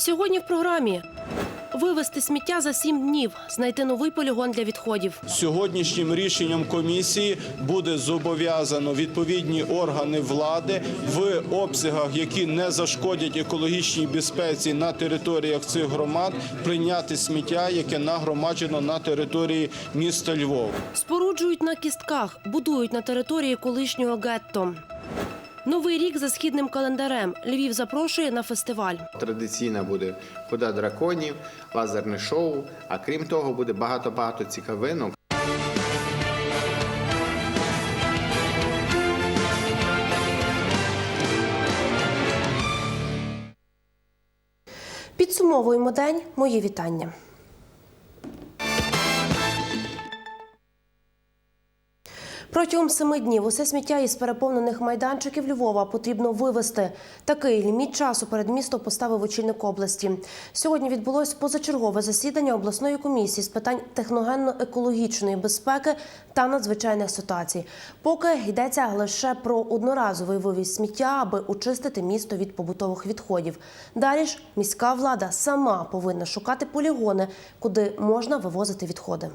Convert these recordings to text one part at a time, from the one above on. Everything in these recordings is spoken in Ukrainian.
Сьогодні в програмі вивезти сміття за сім днів, знайти новий полігон для відходів. Сьогоднішнім рішенням комісії буде зобов'язано відповідні органи влади в обсягах, які не зашкодять екологічній безпеці на територіях цих громад, прийняти сміття, яке нагромаджено на території міста Львова. Споруджують на кістках, будують на території колишнього гетто. Новий рік за східним календарем. Львів запрошує на фестиваль. Традиційна буде хода драконів, лазерне шоу. А крім того, буде багато-багато цікавинок. Підсумовуємо день. Мої вітання. Протягом семи днів усе сміття із переповнених майданчиків Львова потрібно вивезти. Такий ліміт часу перед містом поставив очільник області. Сьогодні відбулось позачергове засідання обласної комісії з питань техногенно-екологічної безпеки та надзвичайних ситуацій. Поки йдеться лише про одноразовий вивіз сміття, аби очистити місто від побутових відходів. Далі ж міська влада сама повинна шукати полігони, куди можна вивозити відходи.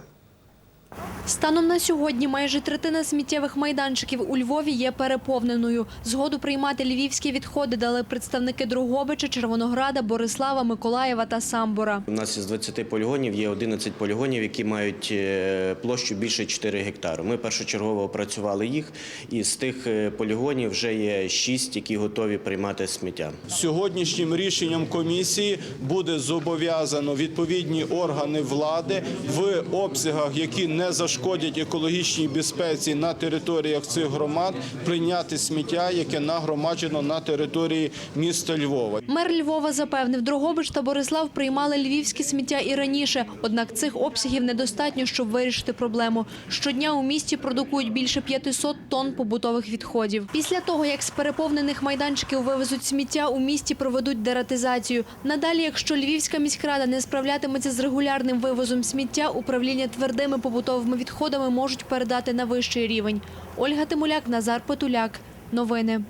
Станом на сьогодні майже третина сміттєвих майданчиків у Львові є переповненою. Згоду приймати львівські відходи дали представники Другобича, Червонограда, Борислава, Миколаєва та Самбора. У нас із 20 полігонів є 11 полігонів, які мають е, площу більше 4 гектари. Ми першочергово опрацювали їх, і з тих е, полігонів вже є 6, які готові приймати сміття. Сьогоднішнім рішенням комісії буде зобов'язано відповідні органи влади в обсягах, які не зашкодять екологічній безпеці на територіях цих громад, прийняти сміття, яке нагромаджено на території міста Львова. Мер Львова запевнив, Дрогобич та Борислав приймали львівське сміття і раніше. Однак цих обсягів недостатньо, щоб вирішити проблему. Щодня у місті продукують більше 500 тонн побутових відходів. Після того, як з переповнених майданчиків вивезуть сміття, у місті проведуть дератизацію. Надалі, якщо Львівська міськрада не справлятиметься з регулярним вивозом сміття, управління твердими побутовими відходами можуть передати на вищий рівень. Ольга Тимуляк, Назар Петуляк. Новини.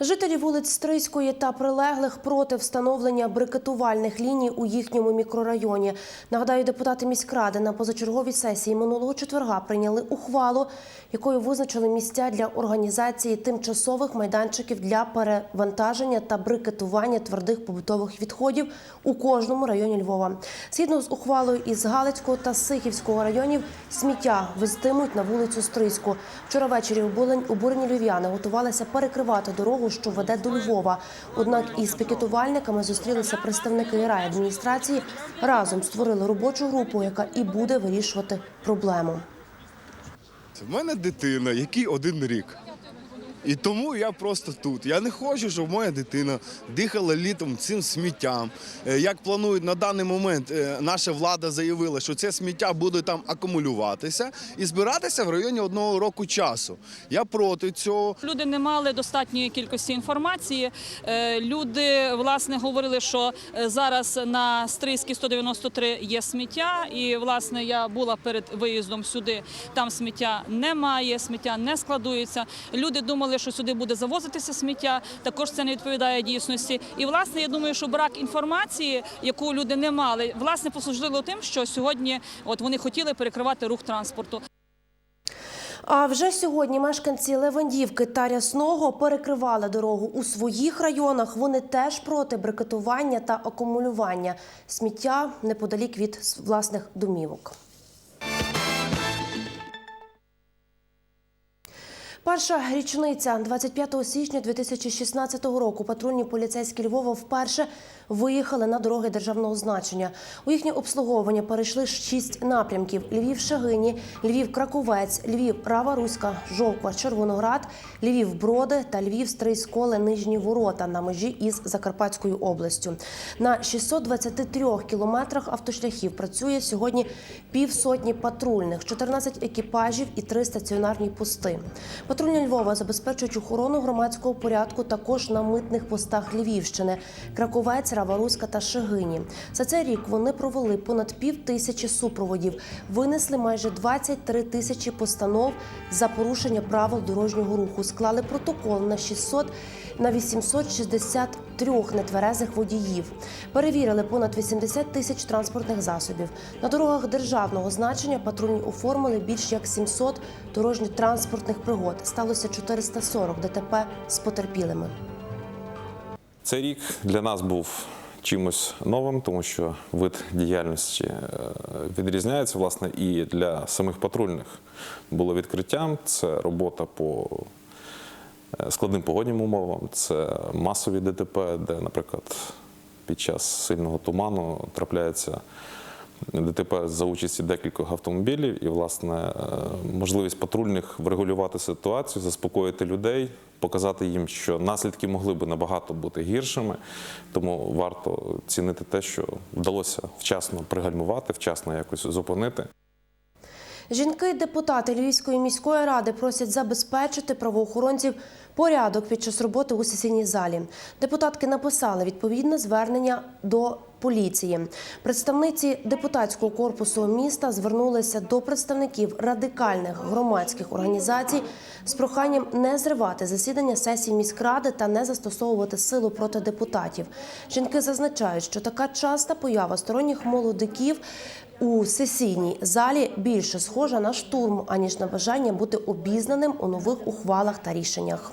Жителі вулиць Стрийської та прилеглих проти встановлення брикетувальних ліній у їхньому мікрорайоні. Нагадаю, депутати міськради на позачерговій сесії минулого четверга прийняли ухвалу, якою визначили місця для організації тимчасових майданчиків для перевантаження та брикетування твердих побутових відходів у кожному районі Львова. Згідно з ухвалою із Галицького та Сихівського районів, сміття везтимуть на вулицю Стрийську. Вчора ввечері обурені львів'яни готувалися перекривати дорогу, що веде до Львова. Однак із пікетувальниками зустрілися представники райадміністрації. Разом створили робочу групу, яка і буде вирішувати проблему. В мене дитина, який один рік. І тому я просто тут. Я не хочу, щоб моя дитина дихала літом цим сміттям. Е, Як планують на даний момент, е, наша влада заявила, що це сміття буде там акумулюватися і збиратися в районі одного року часу. Я проти цього. Люди не мали достатньої кількості інформації. Е, Люди власне говорили, що зараз на Стрийській 193 є сміття, і власне я була перед виїздом сюди. Там сміття немає, сміття не складується. Люди думали, що сюди буде завозитися сміття. Також це не відповідає дійсності. І власне я думаю, що брак інформації, яку люди не мали, власне послужило тим, що сьогодні от вони хотіли перекривати рух транспорту. А вже сьогодні мешканці Левандівки та Рясного перекривали дорогу у своїх районах. Вони теж проти брикетування та акумулювання сміття неподалік від власних домівок. Перша річниця. 25 січня 2016 року патрульні поліцейські Львова вперше виїхали на дороги державного значення. У їхнє обслуговування перейшли шість напрямків: Львів Шагині, Львів Краковець, Львів Рава Руська, Жовква, Червоноград, Львів Броди та Львів Стрийсколе Нижні Ворота на межі із Закарпатською областю. На 623 кілометрах автошляхів працює сьогодні півсотні патрульних, 14 екіпажів і три стаціонарні пости. Патрульні Львова забезпечують охорону громадського порядку також на митних постах Львівщини Краковець, Раваруська та Шегині. За цей рік вони провели понад пів тисячі супроводів, винесли майже 23 тисячі постанов за порушення правил дорожнього руху, склали протокол на 600 на 863 нетверезих водіїв. Перевірили понад 80 тисяч транспортних засобів. На дорогах державного значення патрульні оформили більш як 700 дорожньо-транспортних пригод. Сталося 440 ДТП з потерпілими. Цей рік для нас був чимось новим, тому що вид діяльності е, відрізняється, власне, і для самих патрульних було відкриттям. Це робота по е, складним погодним умовам, це масові ДТП, де, наприклад, під час сильного туману трапляється ДТП за участі декількох автомобілів, і, власне, е, можливість патрульних врегулювати ситуацію, заспокоїти людей, показати їм, що наслідки могли би набагато бути гіршими. Тому варто цінити те, що вдалося вчасно пригальмувати, вчасно якось зупинити. Жінки-депутати Львівської міської ради просять забезпечити правоохоронців порядок під час роботи у сесійній залі. Депутатки написали відповідне звернення до поліції. Представниці депутатського корпусу міста звернулися до представників радикальних громадських організацій з проханням не зривати засідання сесії міськради та не застосовувати силу проти депутатів. Жінки зазначають, що така часта поява сторонніх молодиків у сесійній залі більше схожа на штурм, аніж на бажання бути обізнаним у нових ухвалах та рішеннях.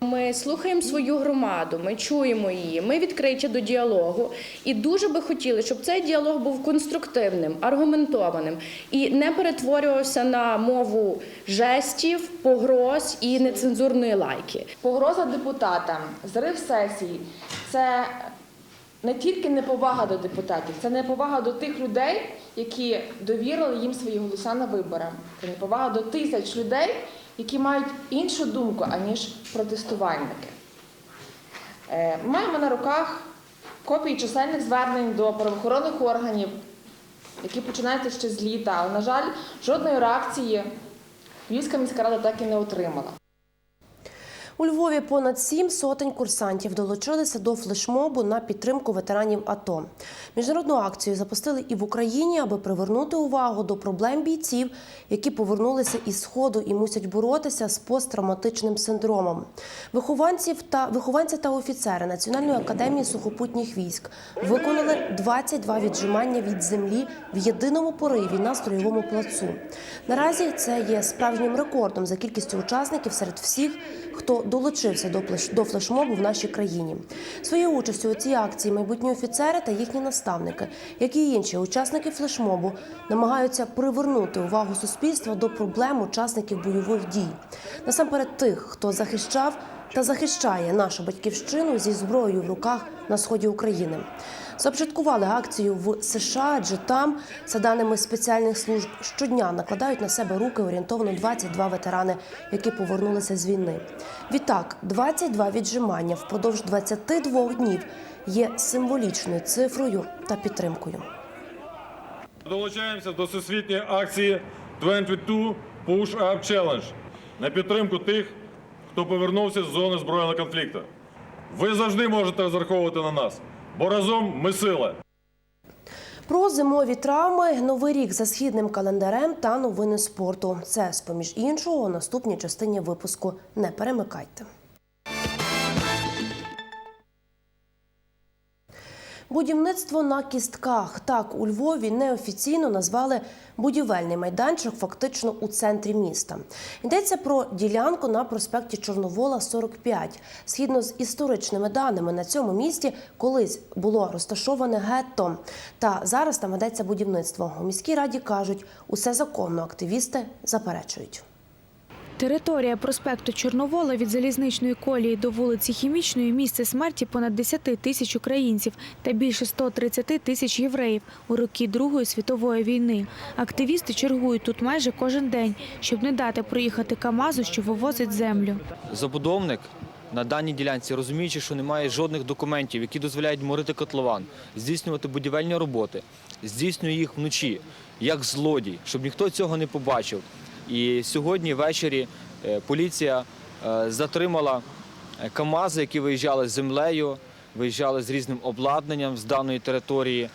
Ми слухаємо свою громаду, ми чуємо її, ми відкриті до діалогу. І дуже би хотіли, щоб цей діалог був конструктивним, аргументованим і не перетворювався на мову жестів, погроз і нецензурної лайки. Погроза депутатам, зрив сесії це не тільки неповага до депутатів, це неповага до тих людей, які довірили їм свої голоса на виборах. Це неповага до тисяч людей, які мають іншу думку, аніж протестувальники. Е, Ми маємо на руках копії чисельних звернень до правоохоронних органів, які починаються ще з літа, але, на жаль, жодної реакції Львівська міська рада так і не отримала. У Львові понад сім сотень курсантів долучилися до флешмобу на підтримку ветеранів АТО. Міжнародну акцію запустили і в Україні, аби привернути увагу до проблем бійців, які повернулися із сходу і мусять боротися з посттравматичним синдромом. Вихованців та вихованці та офіцери Національної академії сухопутніх військ виконали 22 віджимання від землі в єдиному пориві на строєвому плацу. Наразі це є справжнім рекордом за кількістю учасників серед всіх, хто долучився до флешмобу в нашій країні. Своєю участю у цій акції майбутні офіцери та їхні наставники, як і інші учасники флешмобу, намагаються привернути увагу суспільства до проблем учасників бойових дій. Насамперед тих, хто захищав та захищає нашу батьківщину зі зброєю в руках на сході України. Започаткували акцію в США, адже там, за даними спеціальних служб, щодня накладають на себе руки орієнтовно 22 ветерани, які повернулися з війни. Відтак, 22 віджимання впродовж 22 днів є символічною цифрою та підтримкою. Долучаємося до всесвітньої акції 22 Push Up Challenge на підтримку тих, хто повернувся з зони збройного конфлікту. Ви завжди можете розраховувати на нас, бо разом ми сила. Про зимові травми, новий рік за східним календарем та новини спорту. Це з поміж іншого у наступній частині випуску. Не перемикайте. Будівництво на кістках. Так у Львові неофіційно назвали будівельний майданчик фактично у центрі міста. Йдеться про ділянку на проспекті Чорновола, 45. Згідно з історичними даними, на цьому місці колись було розташоване гетто. Та зараз там ведеться будівництво. У міській раді кажуть, усе законно. Активісти заперечують. Територія проспекту Чорновола від залізничної колії до вулиці Хімічної місце смерті понад 10 тисяч українців та більше 130 тисяч євреїв у роки Другої світової війни. Активісти чергують тут майже кожен день, щоб не дати проїхати КАМАЗу, що вивозить землю. Забудовник на даній ділянці, розуміючи, що немає жодних документів, які дозволяють морити котлован, здійснювати будівельні роботи, здійснює їх вночі, як злодій, щоб ніхто цього не побачив. І сьогодні ввечері е, поліція е, затримала е, КАМАЗи, які виїжджали з землею, виїжджали з різним обладнанням з даної території.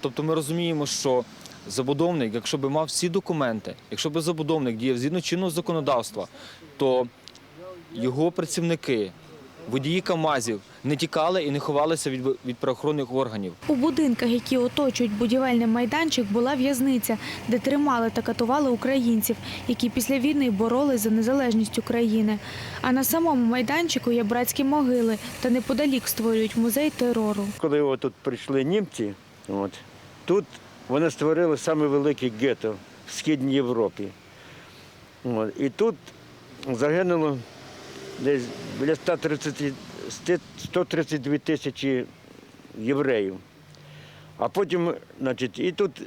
Тобто ми розуміємо, що забудовник, якщо би мав всі документи, якщо би забудовник діяв згідно чинного законодавства, то його працівники, водії КАМАЗів не тікали і не ховалися від, від правоохоронних органів. У будинках, які оточують будівельний майданчик, була в'язниця, де тримали та катували українців, які після війни боролись за незалежність України. А на самому майданчику є братські могили та неподалік створюють музей терору. Коли от тут прийшли німці, от, тут вони створили саме велике гетто в Східній Європі. От, і тут загинуло десь біля 130, 132 тисячі євреїв. А потім, значить, і тут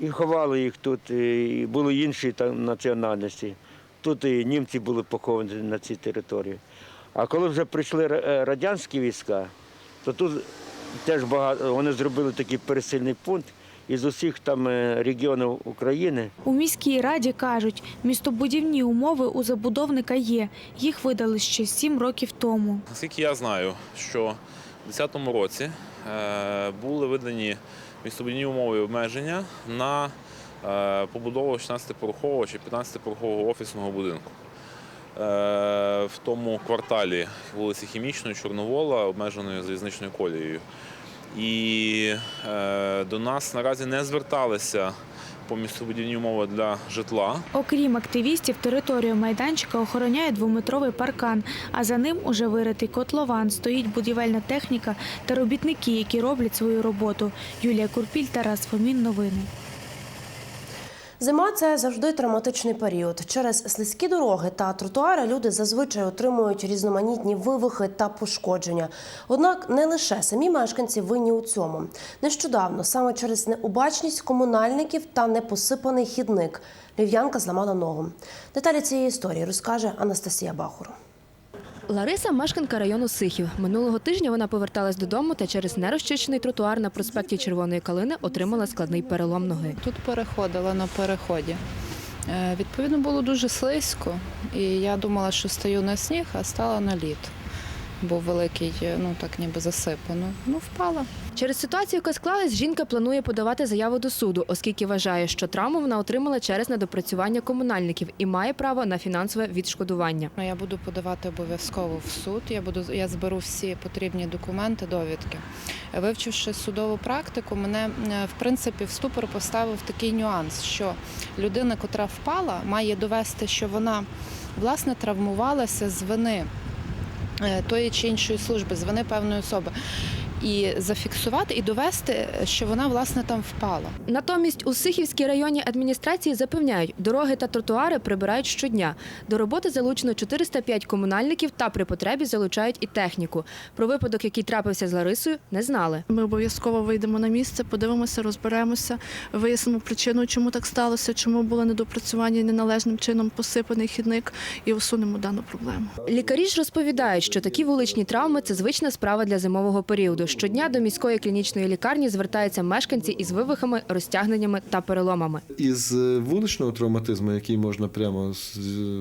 і ховали їх тут, і були інші там національності. Тут і німці були поховані на цій території. А коли вже прийшли радянські війська, то тут теж багато вони зробили такий пересильний пункт із усіх там е, регіонів України. У міській раді кажуть, містобудівні умови у забудовника є. Їх видали ще сім років тому. Наскільки я знаю, що в 2010 році е, були видані містобудівні умови обмеження на е, побудову 16-порохового чи 15-порохового офісного будинку. В тому кварталі вулиці Хімічної, Чорновола, обмеженою залізничною колією. І е, до нас наразі не зверталися по містобудівні умови для житла. Окрім активістів, територію майданчика охороняє двометровий паркан, а за ним уже виритий котлован, стоїть будівельна техніка та робітники, які роблять свою роботу. Юлія Курпіль, Тарас Фомін. Новини. Зима це завжди травматичний період. Через слизькі дороги та тротуари люди зазвичай отримують різноманітні вивихи та пошкодження. Однак не лише самі мешканці винні у цьому. Нещодавно саме через необачність комунальників та непосипаний хідник львів'янка зламала ногу. Деталі цієї історії розкаже Анастасія Бахур. Лариса – мешканка району Сихів. Минулого тижня вона поверталась додому та через нерозчищений тротуар на проспекті Червоної Калини отримала складний перелом ноги. Тут переходила на переході. Е, Відповідно, було дуже слизько, і я думала, що стою на сніг, а стала на лід. Був великий, е, ну так ніби засипано. Ну, впала. Через ситуацію, яка склалась, жінка планує подавати заяву до суду, оскільки вважає, що травму вона отримала через недопрацювання комунальників і має право на фінансове відшкодування. Ну, Я буду подавати обов'язково в суд. Я буду я зберу всі потрібні документи, довідки. Вивчивши судову практику, мене е, в принципі в ступор поставив такий нюанс, що людина, котра впала, має довести, що вона власне травмувалася з вини тої чи іншої служби, звини певної особи. І зафіксувати і довести, що вона власне там впала. Натомість у Сихівській районній адміністрації запевняють, дороги та тротуари прибирають щодня. До роботи залучено 405 комунальників та при потребі залучають і техніку. Про випадок, який трапився з Ларисою, не знали. Ми обов'язково вийдемо на місце, подивимося, розберемося, вияснимо причину, чому так сталося, чому було недопрацювання і неналежним чином посипаний хідник, і усунемо дану проблему. Лікарі ж розповідають, що такі вуличні травми це звична справа для зимового періоду. Щодня до міської клінічної лікарні звертаються мешканці із вивихами, розтягненнями та переломами. Із е, вуличного травматизму, який можна прямо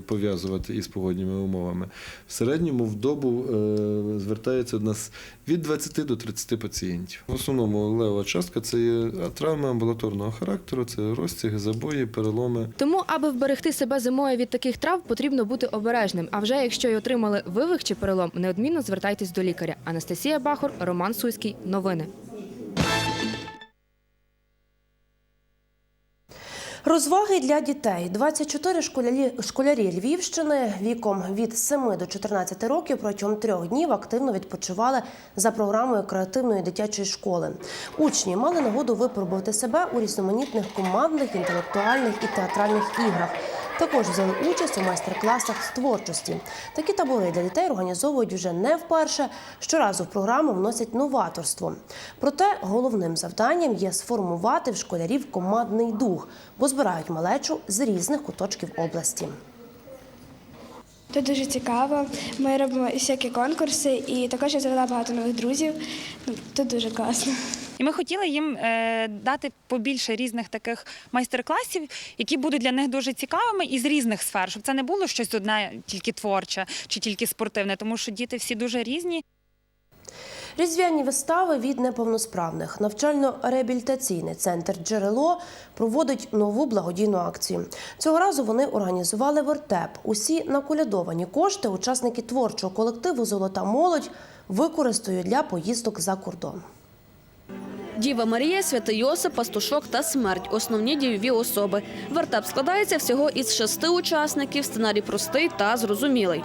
пов'язувати із погодніми умовами, в середньому в добу е, звертається до нас від 20 до 30 пацієнтів. В основному лева частка це є травми амбулаторного характеру, це розтяги, забої, переломи. Тому, аби вберегти себе зимою від таких травм, потрібно бути обережним. А вже якщо й отримали вивих чи перелом, неодмінно звертайтесь до лікаря. Анастасія Бахор, Роман Суйський. Новини. Розваги для дітей. 24 школярі, школярі Львівщини віком від 7 до 14 років протягом трьох днів активно відпочивали за програмою креативної дитячої школи. Учні мали нагоду випробувати себе у різноманітних командних, інтелектуальних і театральних іграх. Також взяли участь у майстер-класах з творчості. Такі табори для дітей організовують вже не вперше. Щоразу в програму вносять новаторство. Проте головним завданням є сформувати в школярів командний дух, бо збирають малечу з різних куточків області. Тут дуже цікаво. Ми робимо всякі конкурси, і також я завела багато нових друзів. Ну, Тут дуже класно. І ми хотіли їм е, дати побільше різних таких майстер-класів, які будуть для них дуже цікавими і з різних сфер, щоб це не було щось одне тільки творче чи тільки спортивне, тому що діти всі дуже різні. Різдвяні вистави від неповносправних. Навчально-реабілітаційний центр Джерело проводить нову благодійну акцію. Цього разу вони організували вертеп. Усі наколядовані кошти учасники творчого колективу Золота молодь використають для поїздок за кордон. Діва Марія, Святий Йосип, Пастушок та Смерть – основні дієві особи. Вертеп складається всього із шести учасників. Сценарій простий та зрозумілий.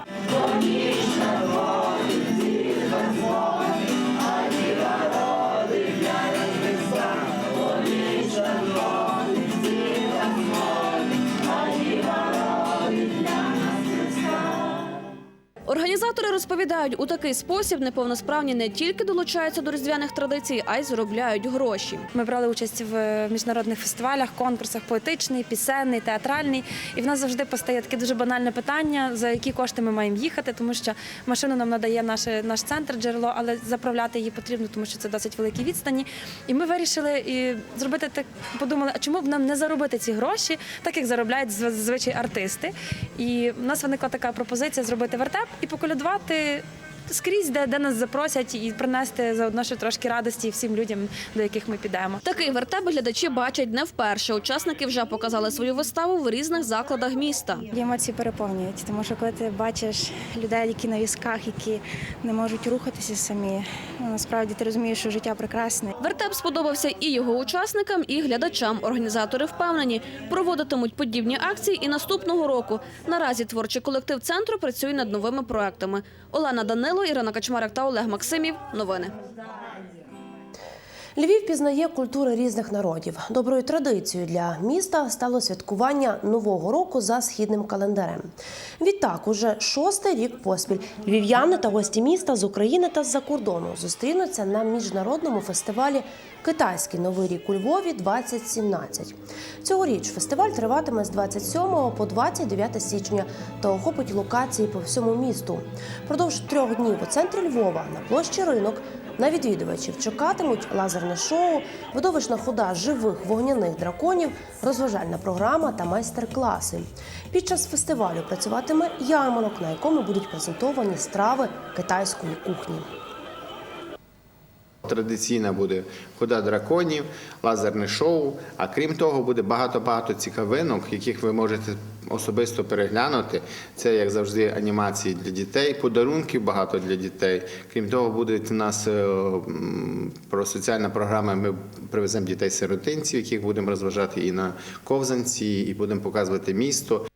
Організатори розповідають, у такий спосіб неповносправні не тільки долучаються до різдвяних традицій, а й заробляють гроші. Ми брали участь в міжнародних фестивалях, конкурсах поетичний, пісенний, театральний. І в нас завжди постає таке дуже банальне питання, за які кошти ми маємо їхати, тому що машину нам надає наш, наш центр джерело, але заправляти її потрібно, тому що це досить великі відстані. І ми вирішили і зробити так, подумали, а чому б нам не заробити ці гроші, так як заробляють зазвичай артисти. І в нас виникла така пропозиція зробити вертеп і поколядувати. Скрізь, де, де нас запросять, і принести заодно ще трошки радості всім людям, до яких ми підемо. Такий вертеп глядачі бачать не вперше. Учасники вже показали свою виставу в різних закладах міста. Емоції переповнюють, тому що коли ти бачиш людей, які на візках, які не можуть рухатися самі, ну, насправді ти розумієш, що життя прекрасне. Вертеп сподобався і його учасникам, і глядачам. Організатори впевнені, проводитимуть подібні акції і наступного року. Наразі творчий колектив центру працює над новими проектами. Олена Данило, Ірина Качмарик та Олег Максимів. Новини. Львів пізнає культури різних народів. Доброю традицією для міста стало святкування нового року за східним календарем. Відтак, уже шостий рік поспіль львів'яни та гості міста з України та з-за кордону зустрінуться на міжнародному фестивалі Китайський новий рік у Львові 2017. Цьогоріч фестиваль триватиме з 27 по 29 січня та охопить локації по всьому місту. Продовж трьох днів у центрі Львова на площі ринок на відвідувачів чекатимуть лазерне шоу, видовищна хода живих вогняних драконів, розважальна програма та майстер-класи. Під час фестивалю працюватиме ярмарок, на якому будуть презентовані страви китайської кухні. Традиційна буде хода драконів, лазерне шоу. А крім того, буде багато-багато цікавинок, яких ви можете особисто переглянути. Це, як завжди, анімації для дітей, подарунків багато для дітей. Крім того, буде у нас е, про соціальна програма. Ми привеземо дітей-сиротинців, яких будемо розважати і на ковзанці, і будемо показувати місто.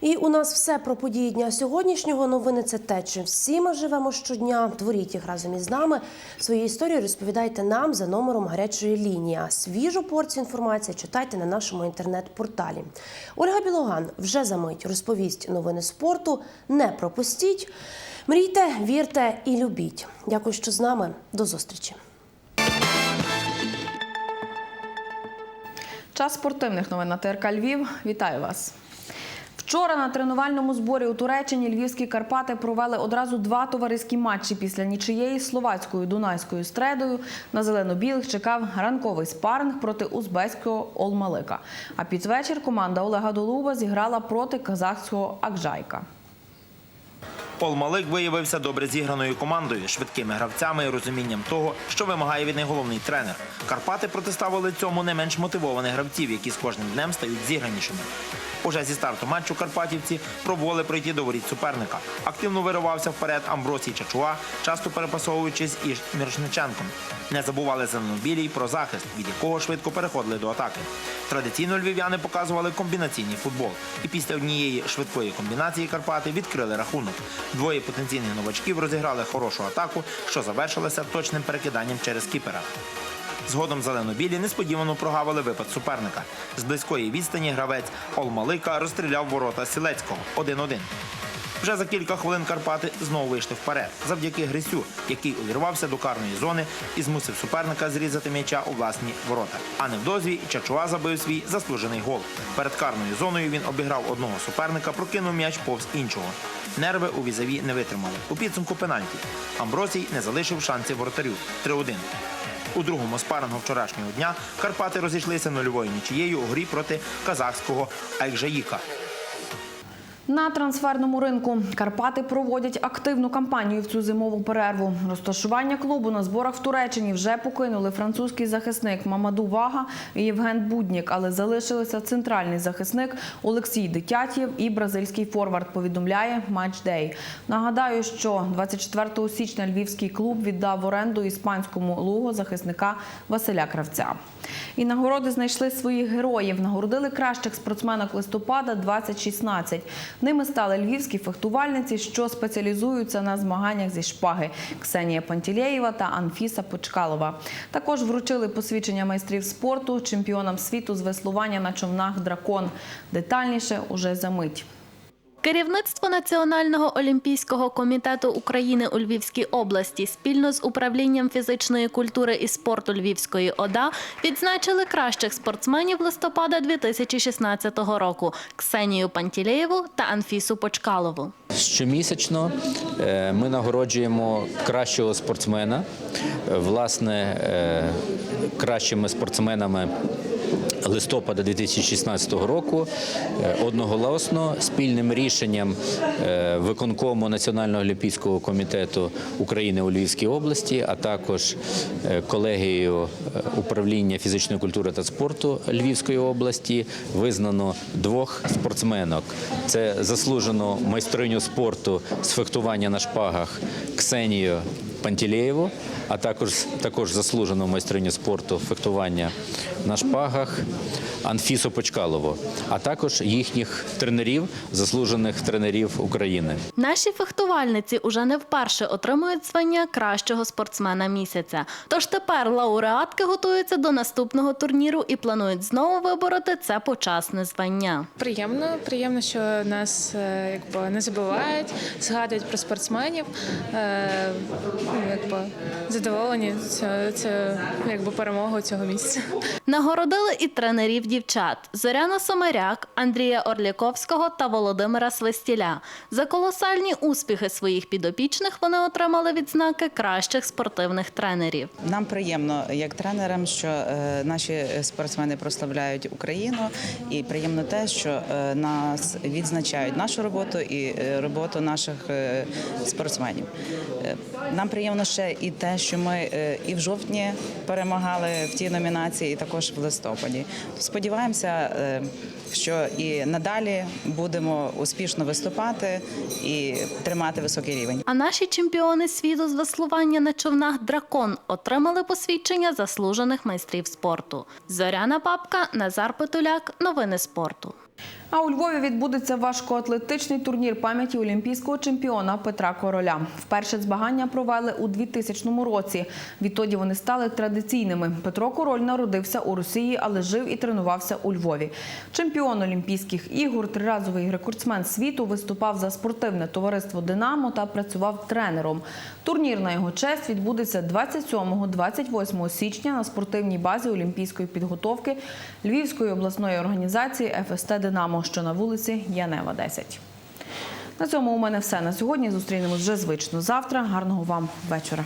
І у нас все про події дня сьогоднішнього. Новини це те, чим всі ми живемо щодня. Творіть їх разом із нами. Свої історії розповідайте нам за номером гарячої лінії. Свіжу порцію інформації читайте на нашому інтернет-порталі. Ольга Білоган вже за мить розповість новини спорту. Не пропустіть. Мрійте, вірте і любіть. Дякую, що з нами. До зустрічі. Час спортивних новин на ТРК Львів. Вітаю вас. Вчора на тренувальному зборі у Туреччині львівські Карпати провели одразу два товариські матчі після нічиєї словацькою дунайською стредою. На зелено-білих чекав ранковий спаринг проти узбецького Олмалика. А під вечір команда Олега Долуба зіграла проти казахського Акжайка. Олмалик виявився добре зіграною командою, швидкими гравцями і розумінням того, що вимагає від них головний тренер. Карпати протиставили цьому не менш мотивованих гравців, які з кожним днем стають зігранішими. Уже зі старту матчу карпатівці пробували пройти до воріт суперника. Активно виривався вперед Амбросій Чачуа, часто перепасовуючись із Мірошниченком. Не забували зеленобілі й про захист, від якого швидко переходили до атаки. Традиційно львів'яни показували комбінаційний футбол. І після однієї швидкої комбінації Карпати відкрили рахунок. Двоє потенційних новачків розіграли хорошу атаку, що завершилася точним перекиданням через кіпера. Згодом зелено-білі несподівано прогавили випад суперника. З близької відстані гравець Олмалика розстріляв ворота Сілецького 1-1. Вже за кілька хвилин Карпати знову вийшли вперед завдяки Грисю, який увірвався до карної зони і змусив суперника зрізати м'яча у власні ворота. А невдовзі Чачуа забив свій заслужений гол. Перед карною зоною він обіграв одного суперника, прокинув м'яч повз іншого. Нерви у візаві не витримали. У підсумку пенальті. Амбросій не залишив шансів воротарю 3-1. У другому спарингу вчорашнього дня Карпати розійшлися нульовою нічією у грі проти казахського Айкжаїка. На трансферному ринку Карпати проводять активну кампанію в цю зимову перерву. Розташування клубу на зборах в Туреччині вже покинули французький захисник Мамаду Вага і Євген Буднік, але залишилися центральний захисник Олексій Дитятєв і бразильський форвард. Повідомляє Матчдей. Нагадаю, що 24 січня львівський клуб віддав в оренду іспанському луго захисника Василя Кравця. І нагороди знайшли своїх героїв. Нагородили кращих спортсменок листопада 2016. Ними стали львівські фехтувальниці, що спеціалізуються на змаганнях зі шпаги Ксенія Пантілєєва та Анфіса Почкалова. Також вручили посвідчення майстрів спорту чемпіонам світу з веслування на човнах Дракон. Детальніше уже за мить. Керівництво Національного олімпійського комітету України у Львівській області спільно з управлінням фізичної культури і спорту Львівської ОДА відзначили кращих спортсменів листопада 2016 року Ксенію Пантілеєву та Анфісу Почкалову. Щомісячно е, ми нагороджуємо кращого спортсмена. Е, Власне, е, кращими спортсменами листопада 2016 року е, одноголосно спільним рішенням е, виконкому Національного олімпійського комітету України у Львівській області, а також е, колегією управління фізичної культури та спорту Львівської області визнано двох спортсменок. Це заслужену майстриню спорту з фехтування на шпагах Ксенію Пантілєєву, а також також заслужену майстриню спорту фехтування на шпагах Анфісу Почкалову, а також їхніх тренерів, заслужених тренерів України. Наші фехтувальниці уже не вперше отримують звання кращого спортсмена місяця. Тож тепер лауреатки готуються до наступного турніру і планують знову вибороти це почасне звання. Приємно, приємно, що нас е, якби не забувають, згадують про спортсменів. Ну, якби задоволені це, це якби перемогою цього місця. Нагородили і тренерів дівчат Зоряна Сомаряк, Андрія Орліковського та Володимира Свистіля. За колосальні успіхи своїх підопічних вони отримали відзнаки кращих спортивних тренерів. Нам приємно як тренерам, що е, наші спортсмени прославляють Україну, і приємно те, що е, нас відзначають нашу роботу і е, роботу наших е, спортсменів. Е, Нам приємно ще і те, що ми е, і в жовтні перемагали в тій номінації, і також в листопаді. Сподіваємося, е, що і надалі будемо успішно виступати і тримати високий рівень. А наші чемпіони світу з веслування на човнах Дракон отримали посвідчення заслужених майстрів спорту. Зоряна Папка, Назар Петуляк. Новини спорту. А у Львові відбудеться важкоатлетичний турнір пам'яті олімпійського чемпіона Петра Короля. Вперше змагання провели у 2000 році. Відтоді вони стали традиційними. Петро Король народився у Росії, але жив і тренувався у Львові. Чемпіон Олімпійських ігор, триразовий рекордсмен світу, виступав за спортивне товариство Динамо та працював тренером. Турнір на його честь відбудеться 27-28 січня на спортивній базі олімпійської підготовки Львівської обласної організації ФСТ Динамо, що на вулиці Янева, 10. На цьому у мене все на сьогодні. Зустрінемось вже звично завтра. Гарного вам вечора.